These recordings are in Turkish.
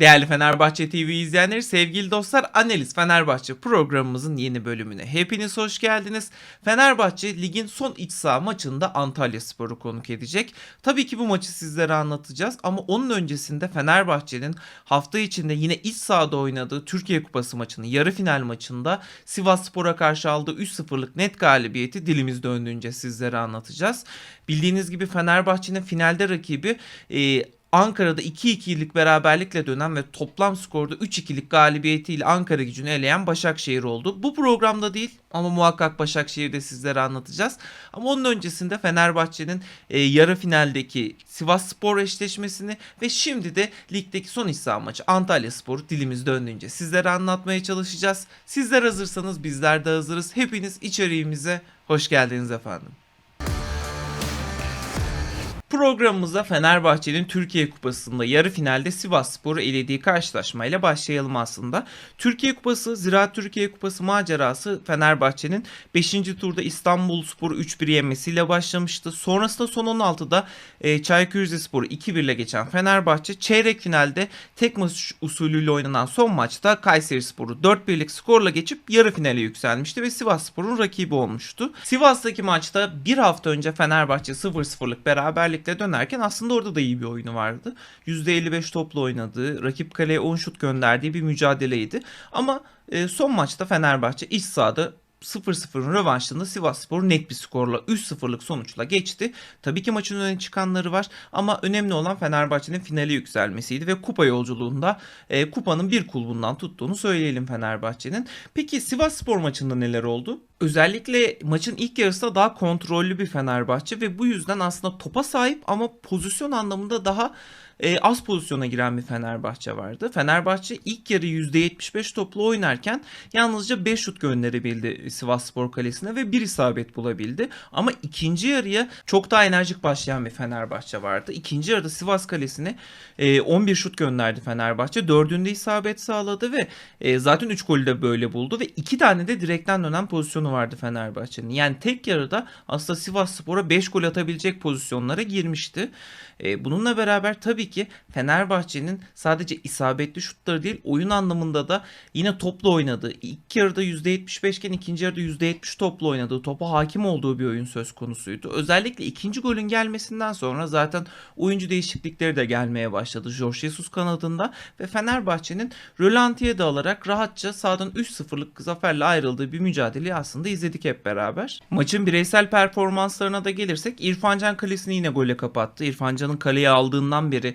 Değerli Fenerbahçe TV izleyenleri, sevgili dostlar, Analiz Fenerbahçe programımızın yeni bölümüne hepiniz hoş geldiniz. Fenerbahçe ligin son iç saha maçında Antalya Spor'u konuk edecek. Tabii ki bu maçı sizlere anlatacağız ama onun öncesinde Fenerbahçe'nin hafta içinde yine iç sahada oynadığı Türkiye Kupası maçını yarı final maçında Sivas Spor'a karşı aldığı 3-0'lık net galibiyeti dilimiz döndüğünce sizlere anlatacağız. Bildiğiniz gibi Fenerbahçe'nin finalde rakibi e, Ankara'da 2-2'lik beraberlikle dönen ve toplam skorda 3-2'lik galibiyetiyle Ankara gücünü eleyen Başakşehir oldu. Bu programda değil ama muhakkak Başakşehir'de sizlere anlatacağız. Ama onun öncesinde Fenerbahçe'nin e, yarı finaldeki Sivas Spor eşleşmesini ve şimdi de ligdeki son İhsan maçı Antalya Spor'u dilimiz döndüğünce sizlere anlatmaya çalışacağız. Sizler hazırsanız bizler de hazırız. Hepiniz içeriğimize hoş geldiniz efendim. Programımıza Fenerbahçe'nin Türkiye Kupası'nda yarı finalde Sivas Spor'u elediği karşılaşmayla başlayalım aslında. Türkiye Kupası, Ziraat Türkiye Kupası macerası Fenerbahçe'nin 5. turda İstanbul Spor'u 3-1 yenmesiyle başlamıştı. Sonrasında son 16'da e, Çaykur Rizespor'u 2-1 ile geçen Fenerbahçe çeyrek finalde tek maç usulüyle oynanan son maçta Kayseri Spor'u 4-1'lik skorla geçip yarı finale yükselmişti ve Sivas Spor'un rakibi olmuştu. Sivas'taki maçta bir hafta önce Fenerbahçe 0-0'lık beraberlik birlikte dönerken aslında orada da iyi bir oyunu vardı. %55 topla oynadığı, rakip kaleye 10 şut gönderdiği bir mücadeleydi. Ama e, son maçta Fenerbahçe iç sahada 0-0'ın rövanşında Sivasspor net bir skorla 3-0'lık sonuçla geçti. Tabii ki maçın öne çıkanları var ama önemli olan Fenerbahçe'nin finale yükselmesiydi ve kupa yolculuğunda e, kupanın bir kulbundan tuttuğunu söyleyelim Fenerbahçe'nin. Peki Sivasspor maçında neler oldu? Özellikle maçın ilk yarısında daha kontrollü bir Fenerbahçe ve bu yüzden aslında topa sahip ama pozisyon anlamında daha e, az pozisyona giren bir Fenerbahçe vardı. Fenerbahçe ilk yarı %75 toplu oynarken yalnızca 5 şut gönderebildi Sivas Spor Kalesi'ne ve bir isabet bulabildi. Ama ikinci yarıya çok daha enerjik başlayan bir Fenerbahçe vardı. İkinci yarıda Sivas Kalesi'ne e, 11 şut gönderdi Fenerbahçe. Dördünde isabet sağladı ve e, zaten 3 golü de böyle buldu ve 2 tane de direkten dönen pozisyonu vardı Fenerbahçe'nin. Yani tek yarıda aslında Sivas Spor'a 5 gol atabilecek pozisyonlara girmişti. E, bununla beraber tabii ki Fenerbahçe'nin sadece isabetli şutları değil oyun anlamında da yine toplu oynadığı. İlk yarıda %75 iken ikinci yarıda %70 toplu oynadığı, topa hakim olduğu bir oyun söz konusuydu. Özellikle ikinci golün gelmesinden sonra zaten oyuncu değişiklikleri de gelmeye başladı Jorge Jesus kanadında ve Fenerbahçe'nin rölantiye de alarak rahatça sağdan 3-0'lık zaferle ayrıldığı bir mücadeleyi aslında izledik hep beraber. Maçın bireysel performanslarına da gelirsek İrfancan kalesini yine golle kapattı. İrfancan Can'ın kaleye aldığından beri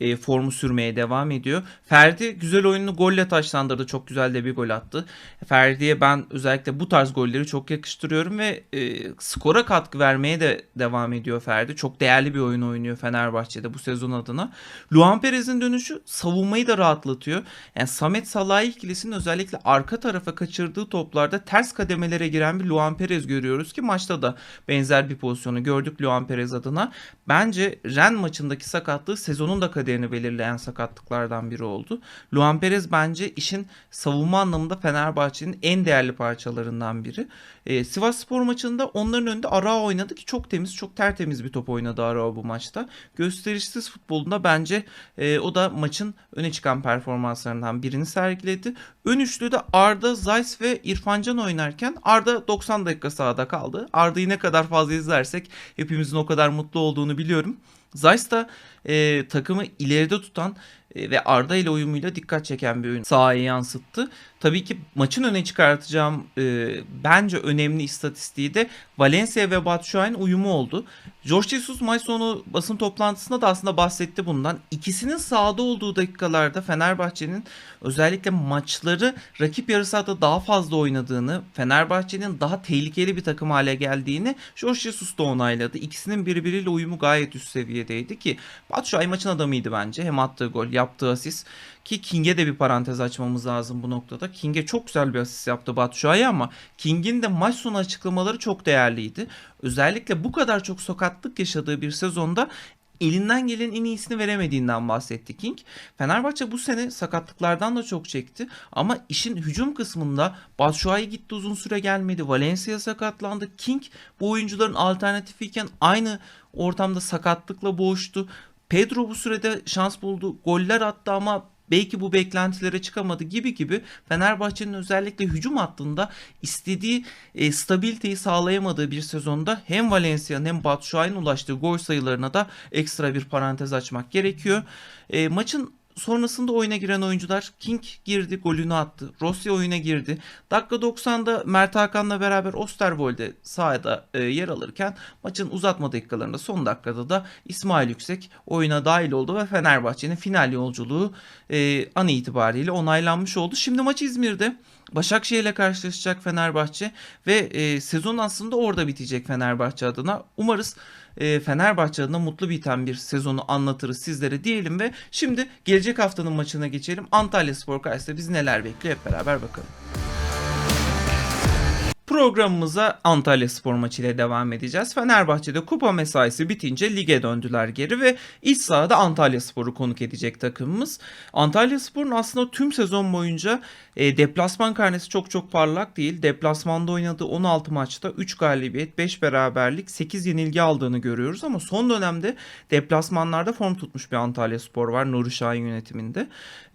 e, formu sürmeye devam ediyor. Ferdi güzel oyununu golle taşlandırdı. Çok güzel de bir gol attı. Ferdi'ye ben özellikle bu tarz golleri çok yakıştırıyorum ve e, skora katkı vermeye de devam ediyor Ferdi. Çok değerli bir oyun oynuyor Fenerbahçe'de bu sezon adına. Luan Perez'in dönüşü savunmayı da rahatlatıyor. Yani Samet Salah ikilisinin özellikle arka tarafa kaçırdığı toplarda ters kademelere giren bir Luan Perez görüyoruz ki maçta da benzer bir pozisyonu gördük Luan Perez adına. Bence Ren maçındaki sakatlığı sezonun da kaderini belirleyen sakatlıklardan biri oldu. Luan Perez bence işin savunma anlamında Fenerbahçe'nin en değerli parçalarından biri. E, Sivas Spor maçında onların önünde Arao oynadı ki çok temiz, çok tertemiz bir top oynadı Arao bu maçta. Gösterişsiz futbolunda bence e, o da maçın öne çıkan performanslarından birini sergiledi. Ön üçlüde Arda, Zayt ve İrfancan oynarken Arda 90 dakika sahada kaldı. Arda'yı ne kadar fazla izlersek hepimizin o kadar mutlu olduğunu biliyorum. Zeiss da e, takımı ileride tutan ve Arda ile uyumuyla dikkat çeken bir oyun sahaya yansıttı. Tabii ki maçın öne çıkartacağım e, bence önemli istatistiği de Valencia ve Batshuayi'nin uyumu oldu. George Jesus maç sonu basın toplantısında da aslında bahsetti bundan. İkisinin sahada olduğu dakikalarda Fenerbahçe'nin özellikle maçları rakip yarı sahada daha fazla oynadığını, Fenerbahçe'nin daha tehlikeli bir takım hale geldiğini George Jesus da onayladı. İkisinin birbiriyle uyumu gayet üst seviyedeydi ki Batshuayi maçın adamıydı bence. Hem attığı gol, yaptığı asist ki King'e de bir parantez açmamız lazım bu noktada. King'e çok güzel bir asist yaptı Batshuayi ama King'in de maç sonu açıklamaları çok değerliydi. Özellikle bu kadar çok sakatlık yaşadığı bir sezonda elinden gelen en iyisini veremediğinden bahsetti King. Fenerbahçe bu sene sakatlıklardan da çok çekti ama işin hücum kısmında Batshuayi gitti uzun süre gelmedi. Valencia sakatlandı. King bu oyuncuların alternatifiyken aynı ortamda sakatlıkla boğuştu. Pedro bu sürede şans buldu. Goller attı ama belki bu beklentilere çıkamadı gibi gibi Fenerbahçe'nin özellikle hücum hattında istediği e, stabiliteyi sağlayamadığı bir sezonda hem Valencia'nın hem Batshuayi'nin ulaştığı gol sayılarına da ekstra bir parantez açmak gerekiyor. E, maçın Sonrasında oyuna giren oyuncular King girdi golünü attı. Rossi oyuna girdi. Dakika 90'da Mert Hakan'la beraber Osterwolde sahada e, yer alırken maçın uzatma dakikalarında son dakikada da İsmail Yüksek oyuna dahil oldu ve Fenerbahçe'nin final yolculuğu e, an itibariyle onaylanmış oldu. Şimdi maç İzmir'de. Başakşehir ile karşılaşacak Fenerbahçe ve e, sezon aslında orada bitecek Fenerbahçe adına. Umarız e, Fenerbahçe adına mutlu biten bir sezonu anlatırız sizlere diyelim ve şimdi gelecek haftanın maçına geçelim. Antalya Spor karşısında bizi neler bekliyor hep beraber bakalım. Programımıza Antalya Spor maçı ile devam edeceğiz. Fenerbahçe'de kupa mesaisi bitince lige döndüler geri ve iç sahada Antalya Spor'u konuk edecek takımımız. Antalya Spor'un aslında tüm sezon boyunca e, deplasman karnesi çok çok parlak değil. Deplasmanda oynadığı 16 maçta 3 galibiyet, 5 beraberlik, 8 yenilgi aldığını görüyoruz ama son dönemde deplasmanlarda form tutmuş bir Antalya Spor var Nuri Şahin yönetiminde.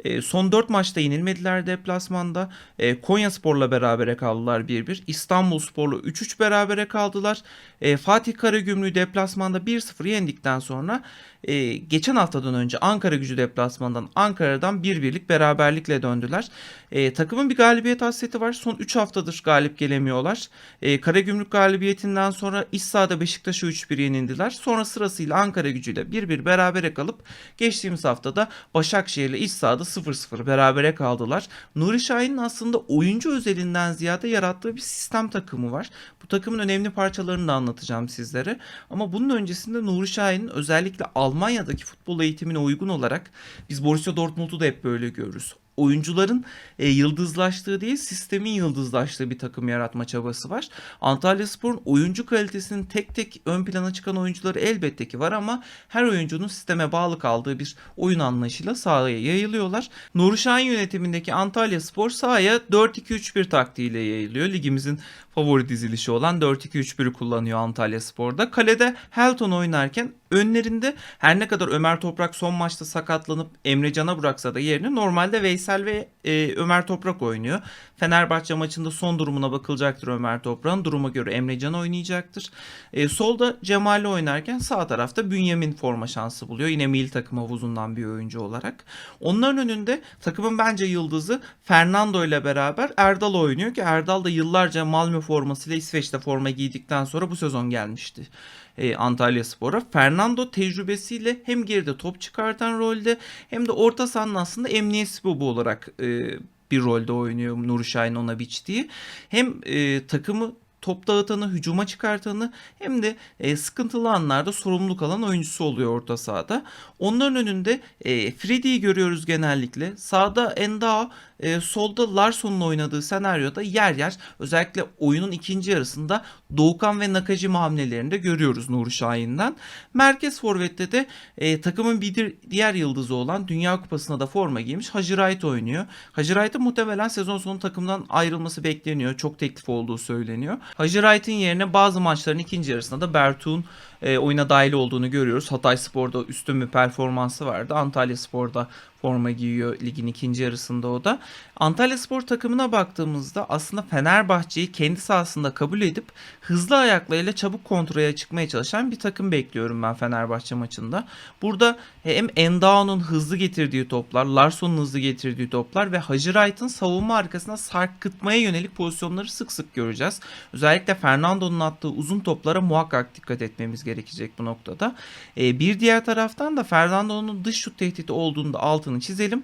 E, son 4 maçta yenilmediler deplasmanda. E, Konya Spor'la berabere kaldılar 1-1. İstanbul Spor'la 3-3 berabere kaldılar. E, Fatih Karagümrük'ü deplasmanda 1-0 yendikten sonra e, geçen haftadan önce Ankara gücü deplasmandan Ankara'dan bir birlik beraberlikle döndüler. E, takımın bir galibiyet hasreti var. Son 3 haftadır galip gelemiyorlar. E, Karagümrük galibiyetinden sonra iç sahada Beşiktaş'ı 3-1 yenildiler. Sonra sırasıyla Ankara gücüyle 1-1 berabere kalıp geçtiğimiz haftada Başakşehir'le iç sahada 0-0 berabere kaldılar. Nuri Şahin'in aslında oyuncu özelinden ziyade yarattığı bir sistem takımı var. Bu takımın önemli parçalarını da anlatacağım sizlere. Ama bunun öncesinde Nuri Şahin'in özellikle Almanya'daki futbol eğitimine uygun olarak biz Borussia Dortmund'u da hep böyle görürüz oyuncuların e, yıldızlaştığı değil sistemin yıldızlaştığı bir takım yaratma çabası var. Antalya Spor'un oyuncu kalitesinin tek tek ön plana çıkan oyuncuları elbette ki var ama her oyuncunun sisteme bağlı kaldığı bir oyun anlayışıyla sahaya yayılıyorlar. Nuri Şahin yönetimindeki Antalya Spor sahaya 4-2-3-1 taktiğiyle yayılıyor. Ligimizin favori dizilişi olan 4-2-3-1'i kullanıyor Antalya Spor'da. Kalede Helton oynarken önlerinde her ne kadar Ömer Toprak son maçta sakatlanıp Emre Can'a bıraksa da yerini normalde Veysel ve e, Ömer Toprak oynuyor. Fenerbahçe maçında son durumuna bakılacaktır Ömer Toprak'ın. Duruma göre Emre Can oynayacaktır. E, solda Cemal'i oynarken sağ tarafta Bünyamin forma şansı buluyor. Yine milli takım havuzundan bir oyuncu olarak. Onların önünde takımın bence yıldızı Fernando ile beraber Erdal oynuyor ki Erdal da yıllarca Malmö formasıyla İsveç'te forma giydikten sonra bu sezon gelmişti e, Antalya Spor'a. Fernando tecrübesiyle hem geride top çıkartan rolde hem de orta sahanın aslında emniyet bobu olarak e, bir rolde oynuyor Nuri Şahin ona biçtiği. Hem e, takımı top dağıtanı, hücuma çıkartanı hem de e, sıkıntılı anlarda sorumluluk alan oyuncusu oluyor orta sahada. Onların önünde e, Freddy'yi görüyoruz genellikle. Sağda Endao, e, solda Larsson'un oynadığı senaryoda yer yer özellikle oyunun ikinci yarısında Doğukan ve Nakajima hamlelerinde görüyoruz Nuri Şahin'den. Merkez forvette de e, takımın bir diğer yıldızı olan Dünya Kupası'na da forma giymiş Hacı Wright oynuyor. Hacı Wright'ın muhtemelen sezon sonu takımdan ayrılması bekleniyor. Çok teklif olduğu söyleniyor. Hacı Wright'in yerine bazı maçların ikinci yarısında da Bertuğ'un e, oyuna dahil olduğunu görüyoruz. Hatay Spor'da üstün bir performansı vardı. Antalya Spor'da forma giyiyor ligin ikinci yarısında o da. Antalya Spor takımına baktığımızda aslında Fenerbahçe'yi kendi sahasında kabul edip hızlı ayaklarıyla çabuk kontrole çıkmaya çalışan bir takım bekliyorum ben Fenerbahçe maçında. Burada hem Endao'nun hızlı getirdiği toplar, Larsson'un hızlı getirdiği toplar ve Hacı savunma arkasına sarkıtmaya yönelik pozisyonları sık sık göreceğiz. Özellikle Fernando'nun attığı uzun toplara muhakkak dikkat etmemiz gerekecek bu noktada. bir diğer taraftan da Fernando'nun dış şut tehdidi olduğunda altını çizelim.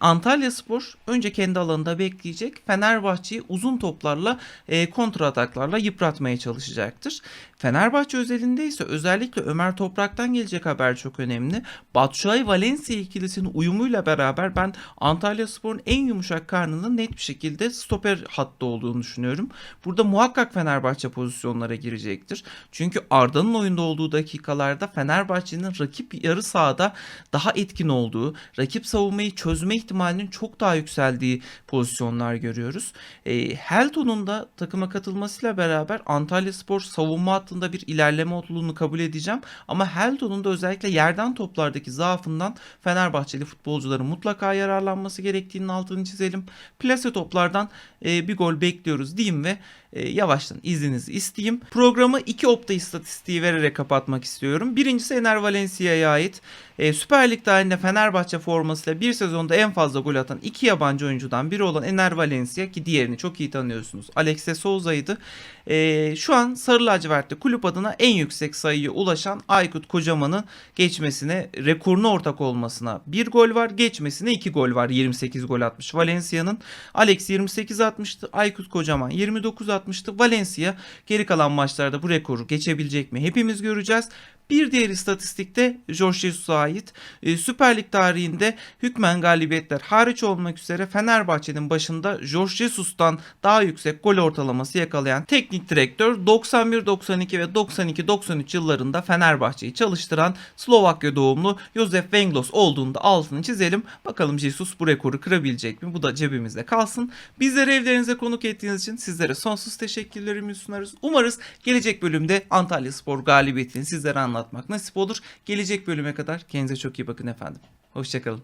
Antalya Spor önce kendi alanında bekleyecek. Fenerbahçe'yi uzun toplarla e, kontra ataklarla yıpratmaya çalışacaktır. Fenerbahçe özelinde ise özellikle Ömer Toprak'tan gelecek haber çok önemli. Batshuayi Valencia ikilisinin uyumuyla beraber ben Antalya Spor'un en yumuşak karnının net bir şekilde stoper hattı olduğunu düşünüyorum. Burada muhakkak Fenerbahçe pozisyonlara girecektir. Çünkü Arda'nın oyunda olduğu dakikalarda Fenerbahçe'nin rakip yarı sahada daha etkin olduğu, rakip savunmayı çözme ihtimalinin çok daha yükseldiği pozisyonlar görüyoruz. E, Helton'un da takıma katılmasıyla beraber Antalya Spor savunma yaptığında bir ilerleme olduğunu kabul edeceğim. Ama Heldon'un da özellikle yerden toplardaki zaafından Fenerbahçeli futbolcuların mutlaka yararlanması gerektiğinin altını çizelim. Plase toplardan e, bir gol bekliyoruz diyeyim ve e, yavaştan izninizi isteyeyim. Programı iki opta istatistiği vererek kapatmak istiyorum. Birincisi Ener Valencia'ya ait. E, Süper Lig tarihinde Fenerbahçe formasıyla bir sezonda en fazla gol atan iki yabancı oyuncudan biri olan Ener Valencia ki diğerini çok iyi tanıyorsunuz. Alex de Souza'ydı. E, şu an Sarı Lacivert'te kulüp adına en yüksek sayıya ulaşan Aykut Kocaman'ı geçmesine, rekoruna ortak olmasına bir gol var. Geçmesine iki gol var. 28 gol atmış Valencia'nın. Alex 28 atmıştı. Aykut Kocaman 29 atmıştı. Valencia geri kalan maçlarda bu rekoru geçebilecek mi? Hepimiz göreceğiz. Bir diğer istatistikte Jorge Jesus'a ait. E, Süper Lig tarihinde hükmen galibiyetler hariç olmak üzere Fenerbahçe'nin başında Jorge Jesus'tan daha yüksek gol ortalaması yakalayan teknik direktör 91, 92 ve 92, 93 yıllarında Fenerbahçe'yi çalıştıran Slovakya doğumlu Josef Venglos olduğunda altını çizelim. Bakalım Jesus bu rekoru kırabilecek mi? Bu da cebimizde kalsın. Bizleri evlerinize konuk ettiğiniz için sizlere sonsuz teşekkürlerimi sunarız. Umarız gelecek bölümde Antalya Spor galibiyetini sizlere anlatmak nasip olur. Gelecek bölüme kadar kendinize çok iyi bakın efendim. Hoşçakalın.